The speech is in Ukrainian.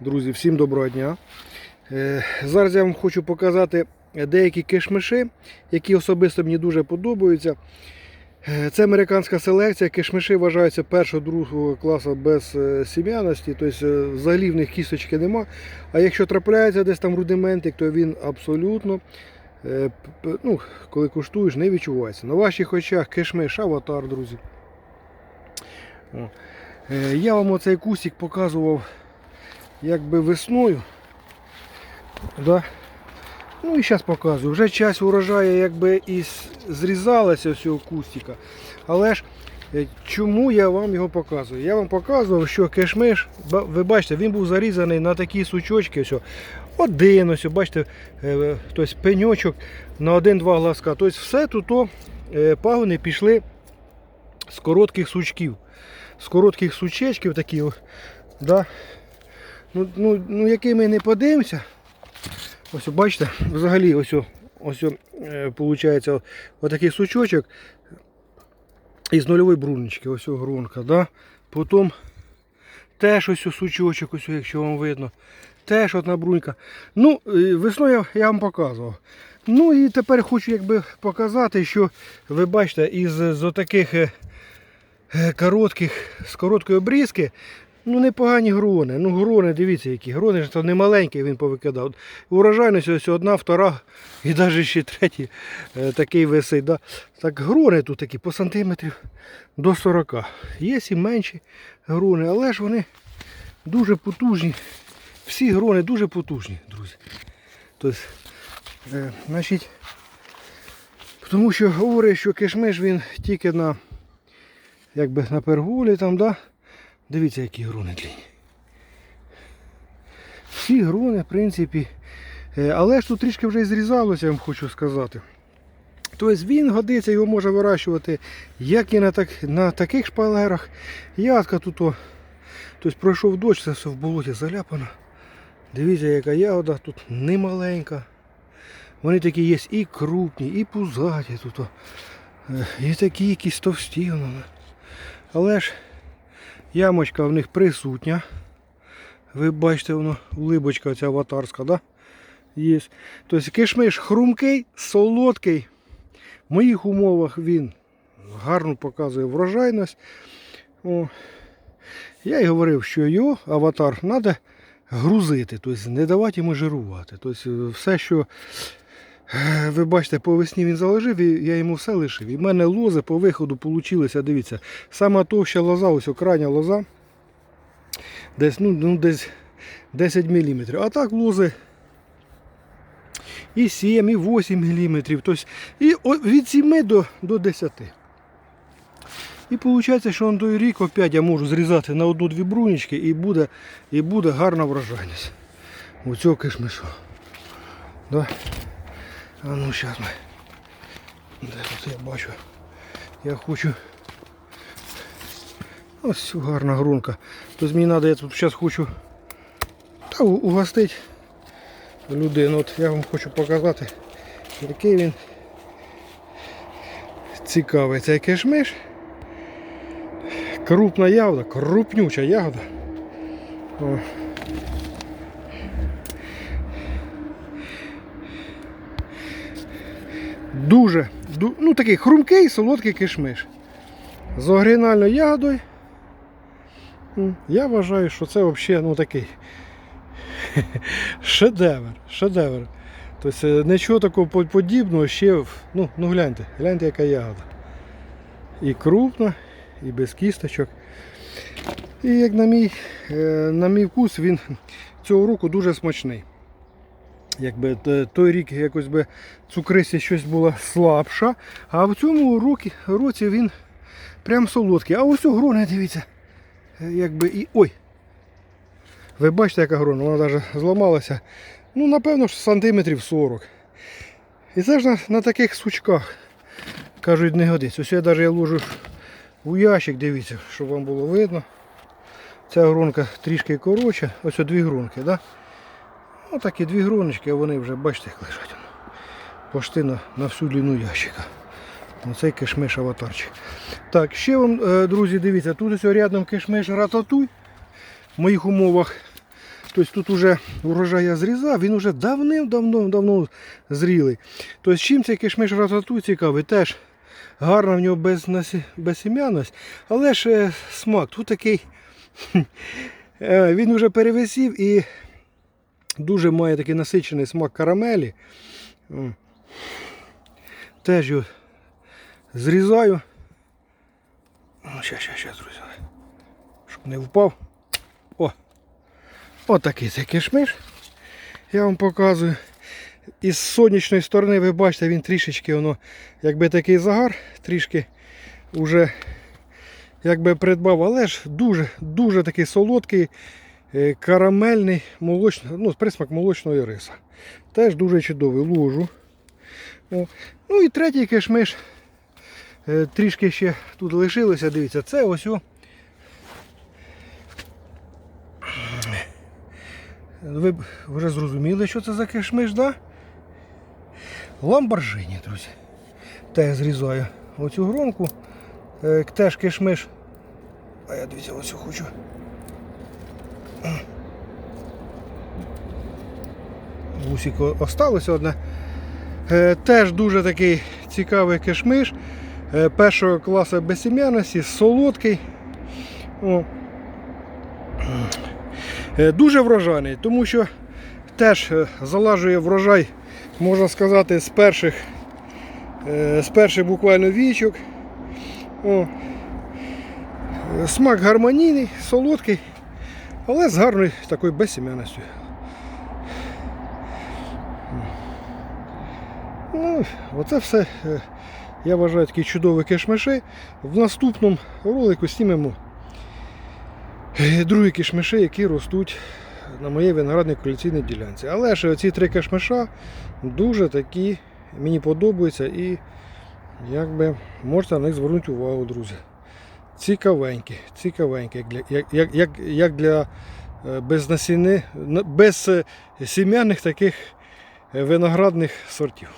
Друзі, всім доброго дня. Е, Зараз я вам хочу показати деякі кишмиші, які особисто мені дуже подобаються. Е, Це американська селекція. Кишмиші вважаються першого другого класу без е, сім'яності, тобто взагалі в них кісточки нема. А якщо трапляється десь там рудиментик, то він абсолютно, ну, коли куштуєш, не відчувається. На ваших очах кишмиш аватар, друзі. Я вам оцей кусик показував якби весною. Да? Ну і зараз показую. Вже часть урожаю якби і зрізалася цього кустика. Але ж е, чому я вам його показую? Я вам показував, що кишмиш, ба- ви бачите, він був зарізаний на такі сучочки. Ось, один, ось, бачите, е, тобто пеньочок на один-два глазка. Тобто все тут е, пагони пішли з коротких сучків. З коротких сучечків такі. Да? Ну, ну, ну який ми не подивимося. Ось бачите, взагалі ось, ось о, е, отакий сучочок із нульової брунечки, ось грунка. Да? Потім теж ось сучочок, ось, якщо вам видно. Теж одна брунька. Ну, е, весною я, вам показував. Ну і тепер хочу якби показати, що ви бачите, із з отаких е, коротких, з короткої обрізки, ну непогані грони. Ну грони, дивіться, які грони, то не маленькі він повикидав. Урожайність ось одна, втора і навіть ще третій е, такий висить. Да? Так грони тут такі по сантиметрів до 40. Є і менші грони, але ж вони дуже потужні. Всі грони дуже потужні, друзі. Тобто, е, значить, тому що говорять, що кишмиш він тільки на якби на перголі там, да? Дивіться, які грони длинні. Всі грони, в принципі. Е, Але ж тут трішки вже і зрізалося, я вам хочу сказати. Тобто він годиться, його можна вирощувати як і на, так, на таких шпалерах. Ядка тут, о, тобто пройшов дощ, це все в болоті заляпано. Дивіться, яка ягода тут немаленька. Вони такі є і крупні, і пузаті тут. о. Е, І такі якісь товсті. Але ж ямочка в них присутня. Ви бачите, воно улибочка ця аватарська, да? Є. Тобто кишмиш хрумкий, солодкий. В моїх умовах він гарно показує врожайність. О. Я й говорив, що його аватар треба грузити, тобто не давати йому жирувати. Тобто все, що ви бачите, по весні він заложив, і я йому все лишив. І в мене лози по виходу получилися, дивіться, сама товща лоза, ось крайня лоза, десь, ну, ну, десь 10 мм. А так лози і 7, і 8 мм. Тобто, і від 7 до, до 10. І виходить, що на той рік опять я можу зрізати на одну-дві брунічки і буде, і буде гарна врожайність. У цього кишмишу. Да? А ну зараз ми. Де тут я бачу. Я хочу. Ось гарна грунка. Тобто мені треба, я тут зараз хочу та, угостити людину. От я вам хочу показати, який він цікавий цей кишмиш. Крупна ягода, крупнюча ягода. О. Дуже, ну такий хрумкий солодкий кишмиш. З оригінальною ягодою. Я вважаю, що це взагалі ну, такий шедевр. шедевр. Тобто е, нічого такого подібного ще. Ну, ну гляньте, гляньте, яка ягода. І крупна, і без кісточок. І як на мій, е, на мій вкус, він цього року дуже смачний. Якби той рік якось би цукристість щось була слабша, а в цьому році, році він прям солодкий. А ось у грони, дивіться, якби і. Ой! Ви бачите, яка грона, вона навіть зламалася. Ну, напевно, ж сантиметрів 40. І це ж на, на таких сучках. Кажуть, не годиться. Ось я навіть я ложу у ящик, дивіться, щоб вам було видно. Ця гронка трішки коротша. Ось дві гронки, да? Отакі дві гроночки, а вони вже, бачите, як лежать. Пошти на, всю длину ящика. Оцей кишмиш аватарчик. Так, ще вам, е, друзі, дивіться, тут ось рядом кишмиш рататуй. В моїх умовах Тобто тут уже урожай я зрізав, він уже давним-давно давно зрілий. Тобто чим цей кишмиш рататуй цікавий, теж гарна в нього безнасі- безсім'яність, але ж е, смак тут такий. е, Він вже перевисів і дуже має такий насичений смак карамелі. Теж його зрізаю. Ще, ще, ще зрізаю. Щоб не впав. О! Отакий цей кишмиш. Я вам показую. Із сонячної сторони ви бачите, він трішечки воно, якби такий загар, трішки вже якби придбав, але ж дуже, дуже такий солодкий, карамельний, молочний, ну, присмак молочного риса. Теж дуже чудовий лужу. О. Ну і третій кишмиш. е, Трішки ще тут лишилося, дивіться, це ось о. Ви вже зрозуміли, що це за кишмиш, да? Ламборджині, друзі. Я зрізаю оцю гронку. Е, Теж кишмиш. А я дивіться, ось хочу. Гусіко осталося одне. Е, Теж дуже такий цікавий кишмиш. Е, Першого класу безсім'яності, солодкий. О. Е, Дуже врожайний, тому що теж залажує врожай, можна сказати, з перших, з перших буквально вічок. О. Смак гармонійний, солодкий, але з гарною такою безсім'яністю. Ну, оце все, е, я вважаю, такі чудові кишмиші. В наступному ролику знімемо е, другі кишмиші, які ростуть на моїй виноградній колекційній ділянці. Але ж ці три кишмиша дуже такі, мені подобаються і якби можете на них звернути увагу, друзі. Цікавенькі, цікавенькі, як для, як, як, як, для безнасінни, без е, таких е, виноградних сортів.